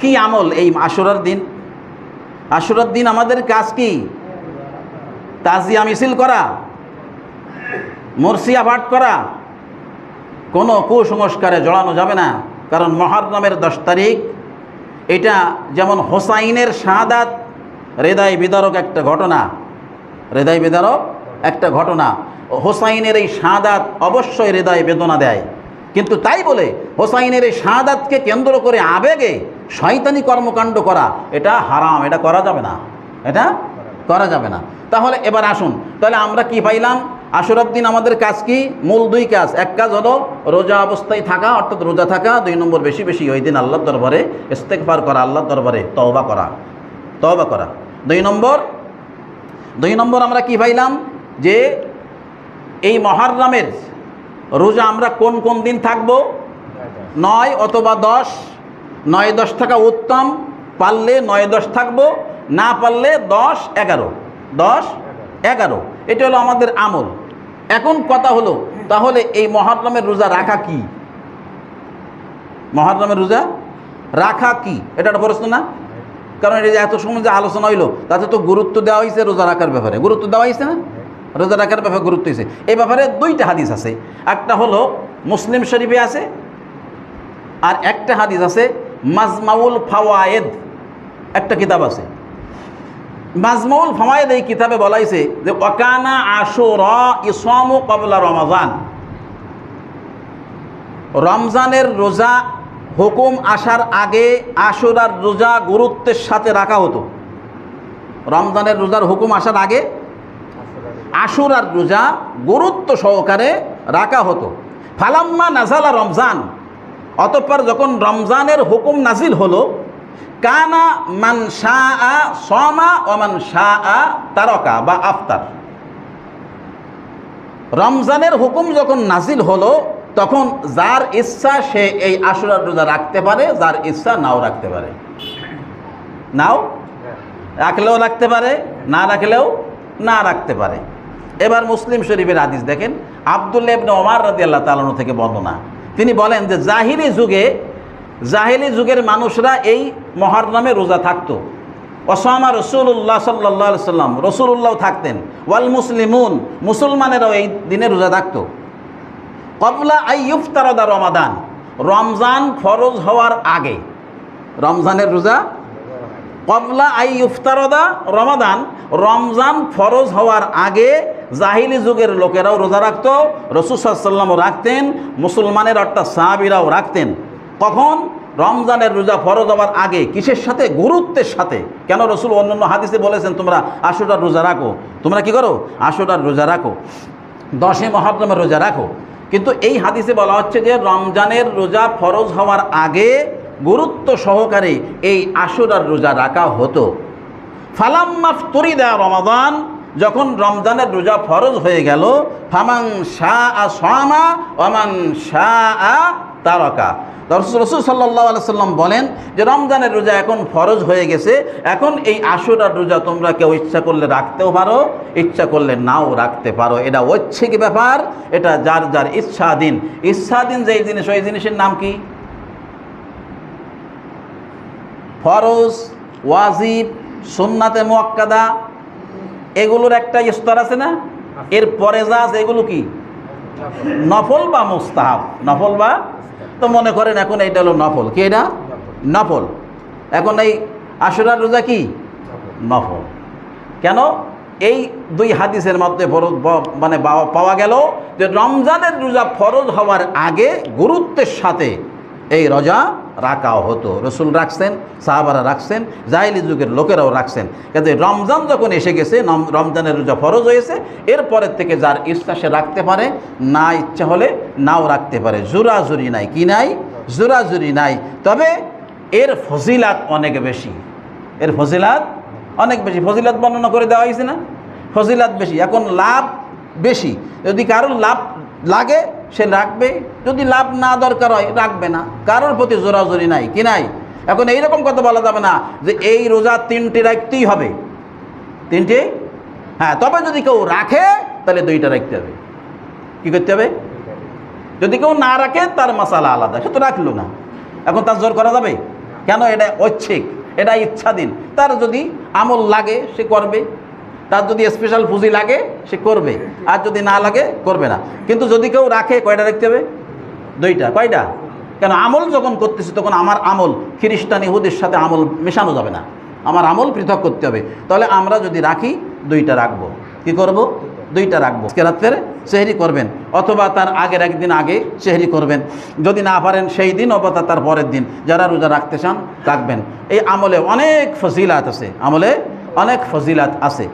কি আমল এই আশুরার দিন? আশুরার দিন আমাদের কাজ কি? তাজিয়া মিছিল করা, মরসিয়া ভাট করা, কোনো কুসংস্কারে জড়ানো যাবে না। কারণ মহারমের দশ তারিখ, এটা যেমন হোসাইনের শাহাদাত, হৃদয় বিদারক একটা ঘটনা। হৃদয় বিদারক একটা ঘটনা। হোসাইনের এই শাহাদাত অবশ্যই হৃদয় বেদনা দেয়। কিন্তু তাই বলে হোসাইনের এই শাহাদাতকে কেন্দ্র করে আবেগে শয়তানি কর্মকাণ্ড করা, এটা হারাম, এটা করা যাবে না। এটা করা যাবে না। তাহলে এবার আসুন, তাহলে আমরা কি পাইলাম? আশুরার দিন আমাদের কাজ কি? মূল দুই কাজ। এক কাজ হলো রোজা অবস্থায় থাকা, অর্থাৎ রোজা থাকা, দুই নম্বর বেশি বেশি ওই দিন আল্লাহর দরবারে ইস্তেকফার করা, আল্লাহর দরবারে তওবা করা তওবা করা। দুই নম্বর দুই নম্বর আমরা কি পাইলাম? যে এই মহারনামের রোজা আমরা কোন কোন দিন থাকব? নয় অথবা দশ নয় দশ থাকা উত্তম, পারলে নয় দশ থাকব, না পারলে দশ এগারো। দশ এগারো। এটা হলো আমাদের আমল। এখন কথা হলো, তাহলে এই মহারমের রোজা রাখা কি? মহারমের রোজা রাখা কি? এটা একটা প্রশ্ন না? কারণ এটা যে এত সময় যে আলোচনা হইল, তাতে তো গুরুত্ব দেওয়া হয়েছে রোজা রাখার ব্যাপারে। গুরুত্ব দেওয়া হয়েছে না? রোজা রাখার ব্যাপারে গুরুত্ব হয়েছে এই ব্যাপারে দুইটা হাদিস আছে। একটা হলো মুসলিম শরীফে আছে, আর একটা হাদিস আছে মাজমাউল ফাওয়ায়েদ, একটা কিতাব আছে। মাজমাউল ফাওয়ায়েদ এই কিতাবে বলাইছে যে, ওয়াকানা আশুরা ইসামু কবলা রমাজান। রমজানের রোজা হুকুম আসার আগে আশুরার রোজা গুরুত্বের সাথে রাখা হতো। রমজানের রোজার হুকুম আসার আগে আশুরার রোজা গুরুত্ব সহকারে রাখা হতো। ফালাম্মা নাজালা রমজান অতঃপর যখন রমজানের হুকুম নাজিল হলো, কানা মান শাহ সমা ওমান শাহ তারকা বা আফতার। রমজানের হুকুম যখন নাজিল হলো, তখন যার ইচ্ছা সে এই আশুরার রোজা রাখতে পারে, যার ইচ্ছা নাও রাখতে পারে। নাও? রাখলেও রাখতে পারে, না রাখলেও না রাখতে পারে। এবার মুসলিম শরীফের হাদিস দেখেন, আবদুল্লাহ ইবনে ওমার রাদি আল্লাহ তালানো থেকে বর্ণনা। তিনি বলেন যে জাহিলি যুগে, জাহিলি যুগের মানুষরা এই মহারনামে রোজা থাকতো। ওসামা রসুল্লাহ সাল্লাহ সাল্লাম রসুল্লাহ থাকতেন। ওয়াল মুসলিমুন, মুসলমানেরাও এই দিনে রোজা থাকতো কবলা আইয়ুফ তারদা রমাদান, রমজান ফরজ হওয়ার আগে। রমজানের রোজা? কবলা আই ইফতারদা রমাদান, রমজান ফরজ হওয়ার আগে জাহিলি যুগের লোকেরাও রোজা রাখতো রসুসাল্লামও রাখতেন, মুসলমানের অর্থাৎ সাহাবিরাও রাখতেন। কখন? রমজানের রোজা ফরজ হওয়ার আগে, কিসের সাথে? গুরুত্বের সাথে। কেন রসুল অন্যান্য হাদিসে বলেছেন, তোমরা আশুরার রোজা রাখো? তোমরা কি করো? আশুরার রোজা রাখো। দশে মহাত্মের রোজা রাখো। কিন্তু এই হাদিসে বলা হচ্ছে যে, রমজানের রোজা ফরজ হওয়ার আগে গুরুত্ব সহকারে এই আশুরার রোজা রাখা হতো। ফালাম্মাফ তরিদা রমাদান যখন রমজানের রোজা ফরজ হয়ে গেল ফামাং শাহ আ সামা ওমান শাহ আ তারকা রসুল সাল্লাহ সাল্লাম বলেন যে রমজানের রোজা এখন ফরজ হয়ে গেছে, এখন এই আশুরার রোজা তোমরা কেউ ইচ্ছা করলে রাখতেও পারো, ইচ্ছা করলে নাও রাখতে পারো। এটা ঐচ্ছিক ব্যাপার, এটা যার যার ইচ্ছাধীন ইচ্ছাধীন যেই জিনিস, ওই জিনিসের নাম কি? ফরজ, ওয়াজিব, সুন্নাতে মোয়াক্কাদা এগুলোর একটা স্তর আছে না? এর পরে যা আছে, এগুলো কি? নফল বা মুস্তাহাব? নফল বা? তো মনে করেন এখন এইটা হলো নফল। কি এটা? নফল। এখন এই আশুরার রোজা কি? নফল। কেন? এই দুই হাদিসের মধ্যে ফরজ মানে পাওয়া গেল যে রমজানের রোজা ফরজ হওয়ার আগে গুরুত্বের সাথে এই রোজা রাখা হতো। রসুল রাখছেন, সাহাবারা রাখছেন, জাহিলি যুগের লোকেরাও রাখছেন। কাজে রমজান যখন এসে গেছে রমজানের রোজা ফরজ হয়েছে, এরপরের থেকে যার ইচ্ছা সে রাখতে পারে, না ইচ্ছা হলে নাও রাখতে পারে। জোরাজুরি নাই, কি নাই? জোরাজুরি নাই। তবে এর ফজিলাত অনেক বেশি। এর ফজিলাত অনেক বেশি। ফজিলাত বর্ণনা করে দেওয়া হয়েছে না? ফজিলাত বেশি। এখন লাভ বেশি। যদি কারোর লাভ লাগে সে রাখবে, যদি লাভ না দরকার হয়, রাখবে না। কারোর প্রতি জোরাজোরি নাই, কি নাই? এখন এইরকম কথা বলা যাবে না যে এই রোজা তিনটি রাখতেই হবে। তিনটি? হ্যাঁ তবে যদি কেউ রাখে, তাহলে দুইটা রাখতে হবে। কী করতে হবে? যদি কেউ না রাখে, তার মশালা আলাদা। সে তো রাখল না। এখন তার জোর করা যাবে? কেন? এটা ঐচ্ছিক, এটা ইচ্ছাধীন। তার যদি আমল লাগে, সে করবে। তার যদি স্পেশাল পুঁজি লাগে, সে করবে। আর যদি না লাগে, করবে না। কিন্তু যদি কেউ রাখে, কয়টা রাখতে হবে? দুইটা। কয়টা? কেন আমল যখন করতেছি, তখন আমার আমল, খ্রিস্টান ইহুদের সাথে আমল মেশানো যাবে না। আমার আমল পৃথক করতে হবে। তাহলে আমরা যদি রাখি, দুইটা রাখব। কি করব? দুইটা রাখব। রাত্রে সেহরি করবেন। অথবা তার আগের একদিন আগে সেহরি করবেন। যদি না পারেন, সেই দিন অথবা তার পরের দিন। যারা রোজা রাখতে চান, রাখবেন। এই আমলে অনেক ফজিলাত আছে। আমলে অনেক ফজিলাত আছে।